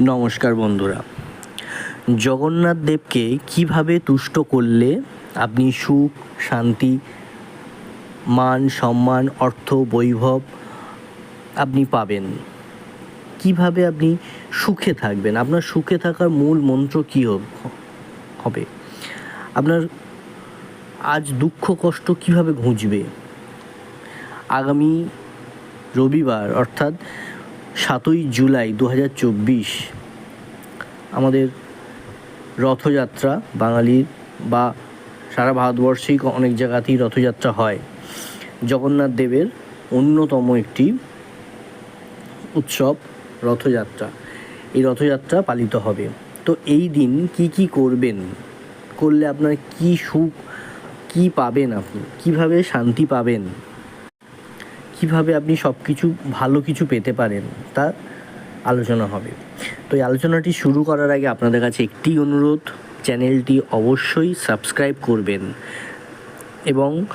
নমস্কার বন্ধুরা। জগন্নাথ দেবকে কীভাবে তুষ্ট করলে আপনি সুখ, শান্তি, মান, সম্মান, অর্থ, বৈভব আপনি পাবেন? কীভাবে আপনি সুখে থাকবেন? আপনার সুখে থাকার মূল মন্ত্র কী হবে আপনার আজ দুঃখ, কষ্ট কীভাবে ঘুচবে? আগামী রবিবার, অর্থাৎ সাতই জুলাই দু হাজার চব্বিশ। আমাদের রথযাত্রা বাঙালির বা সারা ভারতবর্ষেই অনেক জায়গাতেই রথযাত্রা হয়। জগন্নাথ দেবের অন্যতম একটি উৎসব রথযাত্রা। এই রথযাত্রা পালিত হবে। তো এই দিন কি কি করবেন? করলে আপনার কি সুখ, কি পাবেন আপনি? কীভাবে শান্তি পাবেন? কীভাবে আপনি সব কিছু ভালো কিছু পেতে পারেন, তা আলোচনা হবে। তো এই আলোচনাটি শুরু করার আগে আপনাদের কাছে একটি অনুরোধ, চ্যানেলটি অবশ্যই সাবস্ক্রাইব করবেন এবং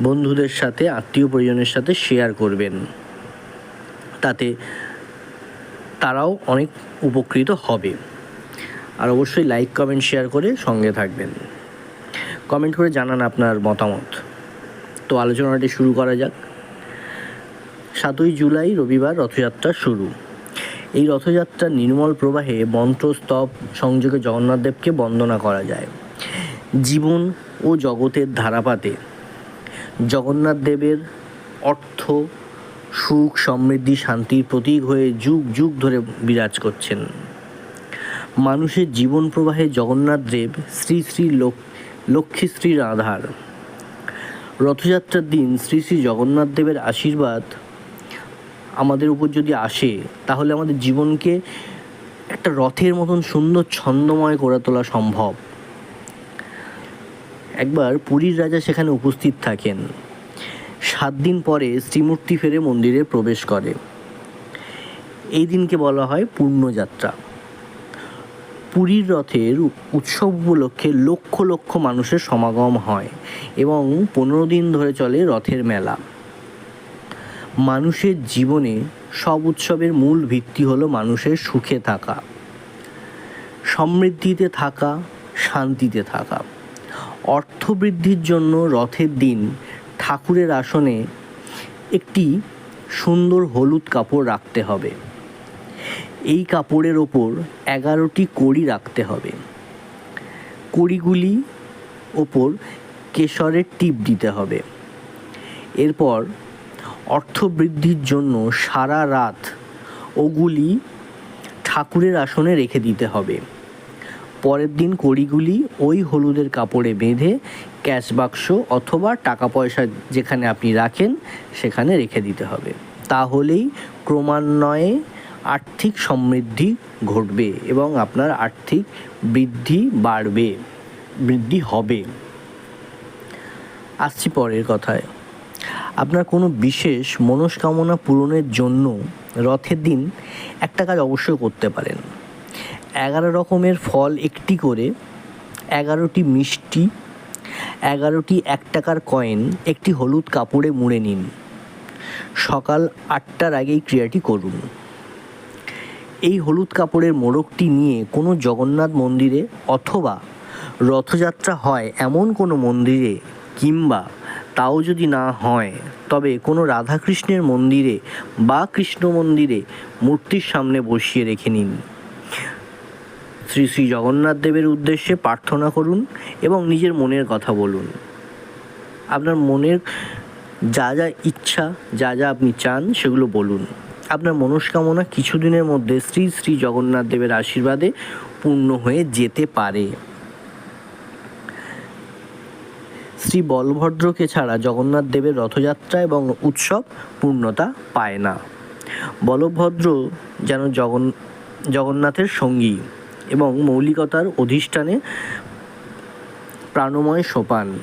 বন্ধুদের সাথে, আত্মীয় পরিজনের সাথে শেয়ার করবেন। তাতে তারাও অনেক উপকৃত হবে। আর অবশ্যই লাইক, কমেন্ট, শেয়ার করে সঙ্গে থাকবেন। কমেন্ট করে জানান আপনার মতামত। তো আলোচনাটি শুরু করা যাক। সাতই জুলাই রবিবার রথযাত্রা শুরু। এই রথযাত্রার নির্মল প্রবাহে মন্ত্র স্তব সংযোগে জগন্নাথ দেবকে বন্দনা করা যায়। জীবন ও জগতের ধারাপাতে জগন্নাথ দেবের অর্থ, সুখ, সমৃদ্ধি, শান্তির প্রতীক হয়ে যুগ যুগ ধরে বিরাজ করছেন। মানুষের জীবন প্রবাহে জগন্নাথ দেব শ্রী শ্রী লক- লক্ষ্মীশ্রীর আধার রথযাত্রার দিন শ্রী শ্রী জগন্নাথ দেবের আশীর্বাদ আমাদের উপর যদি আসে, তাহলে আমাদের জীবনকে একটা রথের মতন সুন্দর ছন্দময় করে তোলা সম্ভব। একবার পুরীর রাজা সেখানে উপস্থিত থাকেন। সাত দিন পরে শ্রীমূর্তি ফেরে মন্দিরে প্রবেশ করে। এই দিনকে বলা হয় পূর্ণযাত্রা। পুরীর রথের উৎসব উপলক্ষে লক্ষ লক্ষ মানুষের সমাগম হয় এবং পনেরো দিন ধরে চলে রথের মেলা। মানুষের জীবনে সব উৎসবের মূল ভিত্তি হলো মানুষের সুখে থাকা, সমৃদ্ধিতে থাকা, শান্তিতে থাকা। অর্থবৃদ্ধির জন্য রথের দিন ঠাকুরের আসনে একটি সুন্দর হলুদ কাপড় রাখতে হবে। এই কাপড়ের ওপর এগারোটি কড়ি রাখতে হবে। কড়িগুলি ওপর কেশরের টিপ দিতে হবে। এরপর অর্থ বৃদ্ধির জন্য সারা রাত ওগুলি ঠাকুরের আসনে রেখে দিতে হবে। পরের দিন কড়িগুলি ওই হলুদের কাপড়ে বেঁধে ক্যাশ বাক্স অথবা টাকা পয়সা যেখানে আপনি রাখেন সেখানে রেখে দিতে হবে। তাহলেই ক্রমান্বয়ে আর্থিক সমৃদ্ধি ঘটবে এবং আপনার আর্থিক বৃদ্ধি বাড়বে, বৃদ্ধি হবে। আসছি পরের কথায়। আপনার কোনো বিশেষ মনস্কামনা পূরণের জন্য রথের দিন একটা কাজ অবশ্যই করতে পারেন। এগারো রকমের ফল একটি করে, এগারোটি মিষ্টি, এগারোটি এক টাকার কয়েন, একটি হলুদ কাপড়ে মুড়ে নিন। সকাল আটটার আগেই ক্রিয়াটি করুন। এই হলুদ কাপড়ের মোড়কটি নিয়ে কোনো জগন্নাথ মন্দিরে অথবা রথযাত্রা হয় এমন কোনো মন্দিরে কিংবা তাও যদি না হয়, তবে কোনো রাধাকৃষ্ণের মন্দিরে বা কৃষ্ণ মন্দিরে মূর্তির সামনে বসিয়ে রেখে নিন। শ্রী শ্রী জগন্নাথ দেবের উদ্দেশ্যে প্রার্থনা করুন এবং নিজের মনের কথা বলুন। আপনার মনের যা যা ইচ্ছা, যা যা আপনি চান সেগুলো বলুন। আপনার মনস্কামনা কিছুদিনের মধ্যে শ্রী শ্রী জগন্নাথ দেবের আশীর্বাদে পূর্ণ হয়ে যেতে পারে। শ্রী বলভদ্রকে ছাড়া জগন্নাথ দেবের রথযাত্রা এবং উৎসব পূর্ণতা পায় না। বলভদ্র যেন জগন, জগন্নাথের সঙ্গী এবং মৌলিকতার অধিষ্ঠানে প্রাণময় সোপান।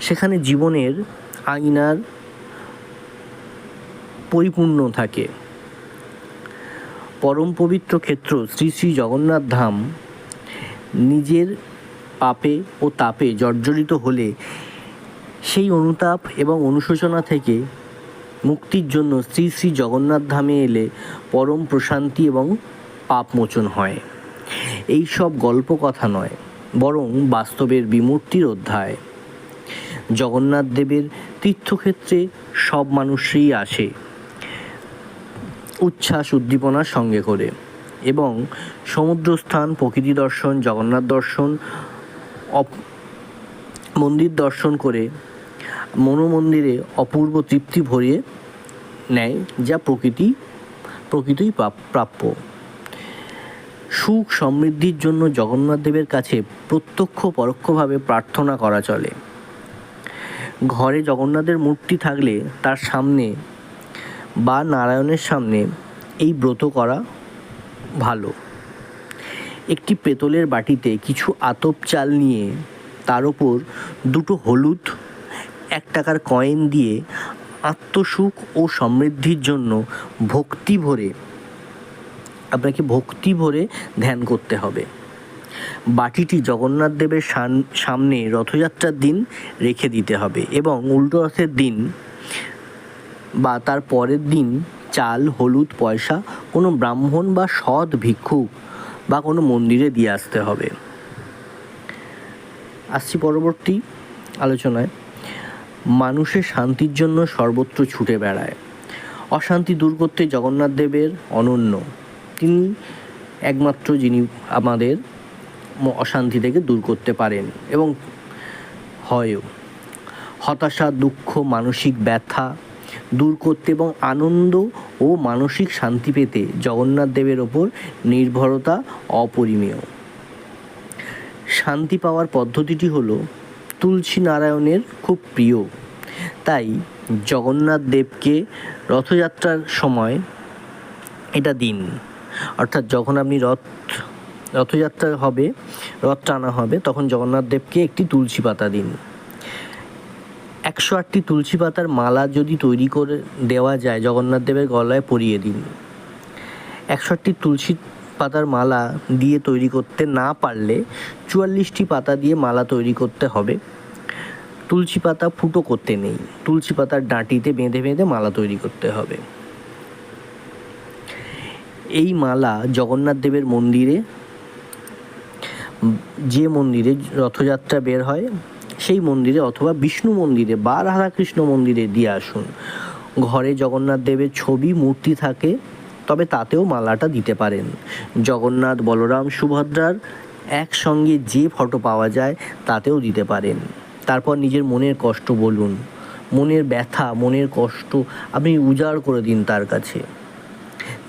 সেখানে জীবনের আইনার পরিপূর্ণ থাকে। পরম পবিত্র ক্ষেত্র শ্রী শ্রী জগন্নাথ ধাম নিজের পাপে ও তাপে জর্জরিত হলে সেই অনুতাপ এবং অনুশোচনা থেকে মুক্তির জন্য শ্রী শ্রী জগন্নাথ ধামে এলে পরম প্রশান্তি এবং পাপ মোচন হয়। এই সব গল্প কথা নয়, বরং বাস্তবের বিমূর্তির অধ্যায়। জগন্নাথ দেবের তীর্থক্ষেত্রে সব মানুষই আসে, উচ্ছ্বাস উদ্দীপনার সঙ্গে করে এবং সমুদ্রস্থান, প্রকৃতি দর্শন, জগন্নাথ দর্শন মন্দির দর্শন করে মনোমন্দিরে অপূর্ব তৃপ্তি ভরিয়ে নেয়, যা প্রকৃতি, প্রকৃতই প্রাপ্য। সুখ সমৃদ্ধির জন্য জগন্নাথ দেবের কাছে প্রত্যক্ষ পরোক্ষভাবে প্রার্থনা করা চলে। ঘরে জগন্নাথের মূর্তি থাকলে তার সামনে বা নারায়ণের সামনে এই ব্রত করা ভালো। একটি পেতলের বাটিতে কিছু আতপ চাল নিয়ে তার ওপর দুটো হলুদ, এক টাকার কয়েন দিয়ে আত্মসুখ ও সমৃদ্ধির জন্য ভক্তি ভরে, আপনাকে ভক্তি ভরে ধ্যান করতে হবে। বাটিটি জগন্নাথ দেবের সামনে রথযাত্রার দিন রেখে দিতে হবে এবং উল্টো রথের দিন বা তার পরের দিন চাল, হলুদ, পয়সা কোনো ব্রাহ্মণ বা সৎ ভিক্ষুক বা কোনো মন্দিরে দিয়ে আসতে হবে। আসছি পরবর্তী আলোচনায়। মানুষের শান্তির জন্য সর্বত্র ছুটে বেড়ায়। অশান্তি দূর করতে জগন্নাথ দেবের অনন্য। তিনি একমাত্র যিনি আমাদের অশান্তি থেকে দূর করতে পারেন এবং হয়ও হতাশা, দুঃখ, মানসিক ব্যথা দূর করতে এবং আনন্দ ও মানসিক শান্তি পেতে জগন্নাথ দেবের ওপর নির্ভরতা অপরিমেয়। শান্তি পাওয়ার পদ্ধতিটি হলো তুলসী নারায়ণের খুব প্রিয়। তাই জগন্নাথ দেবকে রথযাত্রার সময় এটা দিন। অর্থাৎ যখন আপনি রথ, রথযাত্রা হবে, রথ টানা হবে, তখন জগন্নাথ দেবকে একটি তুলসী পাতা দিন। একশো আটটি তুলসী পাতার মালা যদি তৈরি করে দেওয়া যায় জগন্নাথ দেবের গলায় পরিয়ে দিন। একশো আটটি তুলসী পাতার মালা দিয়ে তৈরি করতে না পারলে চুয়াল্লিশটি পাতা দিয়ে মালা তৈরি করতে হবে। তুলসী পাতা ফুটো করতে নেই, তুলসী পাতার ডাঁটিতে বেঁধে বেঁধে মালা তৈরি করতে হবে। এই মালা জগন্নাথ দেবের মন্দিরে, যে মন্দিরে রথযাত্রা বের হয় সেই মন্দিরে অথবা বিষ্ণু মন্দিরে বা রাধাকৃষ্ণ মন্দিরে দিয়ে আসুন। ঘরে জগন্নাথ দেবের ছবি, মূর্তি থাকে, তবে তাতেও মালাটা দিতে পারেন। জগন্নাথ, বলরাম, সুভদ্রার একসঙ্গে যে ফটো পাওয়া যায়, তাতেও দিতে পারেন। তারপর নিজের মনের কষ্ট বলুন। মনের ব্যথা, মনের কষ্ট আপনি উজাড় করে দিন তার কাছে।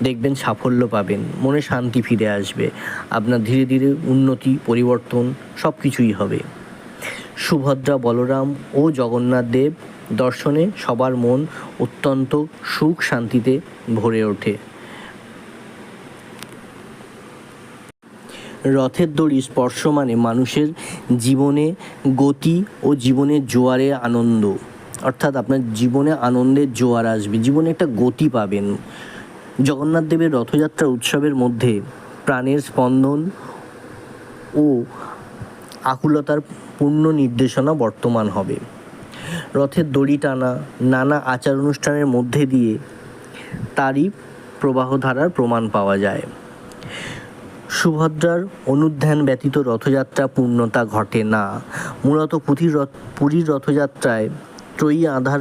দেখবেন সাফল্য পাবেন, মনে শান্তি ফিরে আসবে। আপনার ধীরে ধীরে উন্নতি, পরিবর্তন সব কিছুই হবে। সুভদ্রা বলরাম ও জগন্নাথ দেব দর্শনে সবার মন অত্যন্ত সুখ শান্তিতে ভরে ওঠে। রথের দড়ি স্পর্শ মানে মানুষের জীবনে গতি ও জীবনের জোয়ারে আনন্দ। অর্থাৎ আপনার জীবনে আনন্দের জোয়ার আসবে, জীবনে একটা গতি পাবেন। জগন্নাথ দেবের রথযাত্রা উৎসবের মধ্যে প্রাণের স্পন্দন ও আকুলতার পূর্ণ নির্দেশনা বর্তমান হবে। রথের দড়ি টানা, নানা আচার অনুষ্ঠানের মধ্যে দিয়ে তারই প্রবাহধারার প্রমাণ পাওয়া যায়। সুভদ্রার অনুধ্যান ব্যতীত রথযাত্রা পূর্ণতা ঘটে না। মূলত পুরীর রথ, পুরীর রথযাত্রায় ত্রয়ী আধার,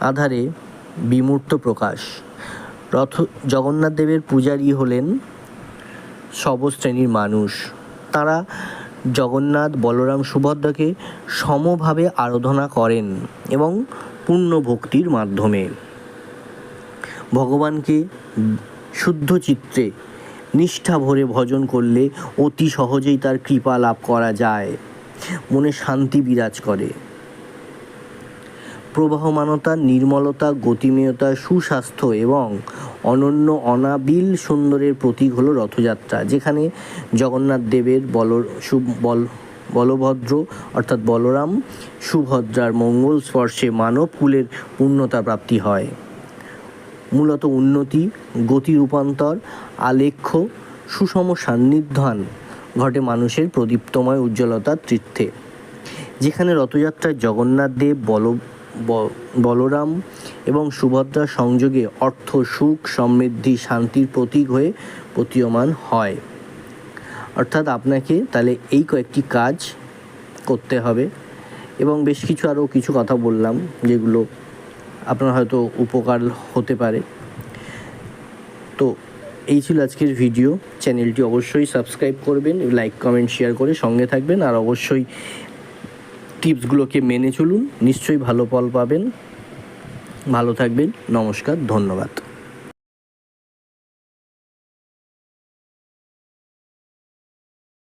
আধারে বিমূর্ত প্রকাশ। রথ জগন্নাথ দেবের পূজারী হলেন সব শ্রেণির মানুষ। তারা জগন্নাথ বলরাম সুভদ্রাকে সমভাবে আরাধনা করেন এবং পূর্ণ ভক্তির মাধ্যমে। ভগবানকে শুদ্ধ চিত্রে নিষ্ঠা ভরে ভজন করলে অতি সহজেই তার কৃপা লাভ করা যায়। মনে শান্তি বিরাজ করে। প্রবাহমানতা, নির্মলতা, গতিময়তা, সুস্বাস্থ্য এবং অনন্য অনাবিল সুন্দরের প্রতীক হলো রথযাত্রা, যেখানে জগন্নাথ দেবের বল বল, বলভদ্র অর্থাৎ বলরাম সুভদ্রার মঙ্গল স্পর্শে মানব কুলের পূর্ণতা প্রাপ্তি হয়। মূলত উন্নতি, গতি রূপান্তর, আলেখ্য, সুষম সান্নিধ্যান ঘটে মানুষের প্রদীপ্তময় উজ্জ্বলতার তীর্থে যেখানে রথযাত্রায় জগন্নাথ দেব বল বলরাম এবং সুভদ্রা সংযোগে অর্থ, সুখ, সমৃদ্ধি, শান্তির প্রতীক হয়ে প্রতীয়মান হয়। অর্থাৎ আপনাকে তাহলে এই কয়েকটি কাজ করতে হবে এবং বেশ কিছু আরও কিছু কথা বললাম যেগুলো আপনার হয়তো উপকার হতে পারে। তো এই ছিল আজকের ভিডিও। চ্যানেলটি অবশ্যই সাবস্ক্রাইব করবেন, লাইক, কমেন্ট, শেয়ার করে সঙ্গে থাকবেন আর অবশ্যই টিপসগুলোকে মেনে চলুন নিশ্চয়ই ভালো ফল পাবেন। ভালো থাকবেন নমস্কার ধন্যবাদ।